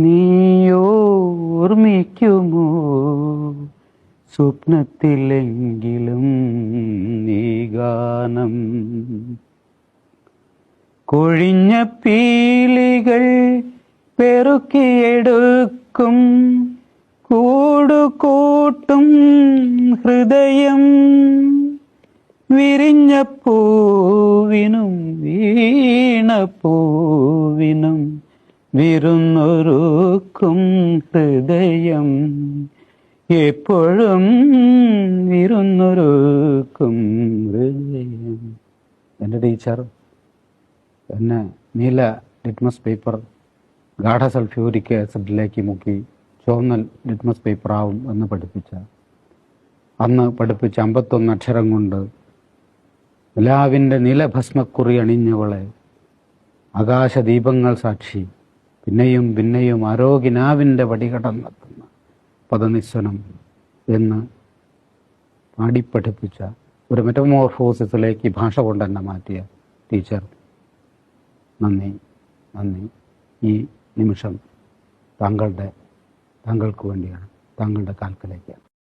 നീയോർമ്മിക്കുമോ? സ്വപ്നത്തിലെങ്കിലും നീ ഗാനം. കൊഴിഞ്ഞ പീലികൾ പെറുക്കിയെടുക്കും. കൂടുകൂട്ടും ഹൃദയം. വിരിഞ്ഞ പൂവിനും വീണ പൂവിനും വിരുന്നൊരുക്കും ഹൃദയം. എപ്പോഴും വിരുന്നൊരുക്കും ഹൃദയം. എന്റെ ടീച്ചർ എന്നെ നീല ലിറ്റ്മസ് പേപ്പർ ഗാഠ സൾഫ്യൂരിക് ആസിഡിലേക്ക് മുക്കി ചുവന്ന ലിറ്റ്മസ് പേപ്പർ ആവും എന്ന് പഠിപ്പിച്ച. അന്ന് പഠിപ്പിച്ച അമ്പത്തൊന്ന് അക്ഷരം കൊണ്ട് നിലാവിന്റെ നീലഭസ്മക്കുറി അണിഞ്ഞവളെ ആകാശദീപങ്ങൾ സാക്ഷി പിന്നെയും പിന്നെയും ആരോഗ്യനാവിന്റെ വടികടന്നെത്തുന്ന പദനിശ്വനം എന്ന് പാടിപ്പഠിപ്പിച്ച ഒരു മെറ്റമോർഫോസിസിലേക്ക് ഭാഷ കൊണ്ട് തന്നെ മാറ്റിയ ടീച്ചർ. നന്ദി നന്ദി. ഈ നിമിഷം താങ്കളുടെ താങ്കൾക്ക് വേണ്ടിയാണ് താങ്കളുടെ കാൽക്കലേക്കാണ്.